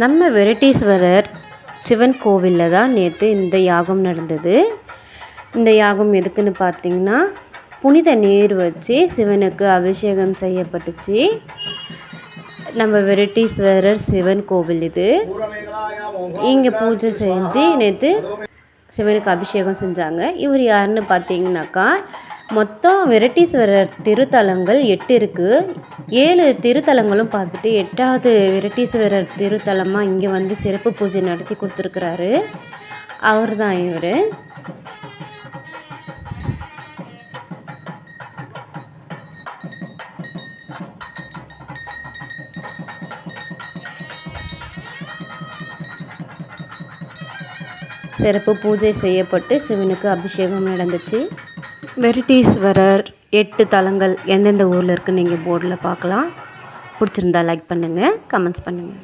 நம்ம வெரட்டீஸ்வரர் சிவன் கோவிலில் தான் நேற்று இந்த யாகம் நடந்தது. இந்த யாகம் எதுக்குன்னு பார்த்தீங்கன்னா புனித நீர் வச்சு சிவனுக்கு அபிஷேகம் செய்யப்பட்டுச்சு. நம்ம விரட்டீஸ்வரர் சிவன் கோவில் இது. இங்கே பூஜை செஞ்சு நேற்று சிவனுக்கு அபிஷேகம் செஞ்சாங்க. இவர் யாருன்னு பார்த்தீங்கன்னாக்கா மொத்தம் வெரைட்டீஸ்வரர் திருத்தலங்கள் எட்டு இருக்குது ஏழு திருத்தலங்களும் பார்த்துட்டு எட்டாவது வெரைட்டீஸ்வரர் திருத்தலமாக இங்கே வந்து சிறப்பு பூஜை நடத்தி கொடுத்துருக்குறாரு. அவர் தான் இவர். சிறப்பு பூஜை செய்யப்பட்டு சிவனுக்கு அபிஷேகம் நடந்துச்சு. வெரிட்டீஸ்வரர் எட்டு தலங்கள் எந்தெந்த ஊரில் இருக்குன்னு நீங்கள் போர்டில் பார்க்கலாம். பிடிச்சிருந்தா லைக் பண்ணுங்கள் கமெண்ட்ஸ் பண்ணுங்கள்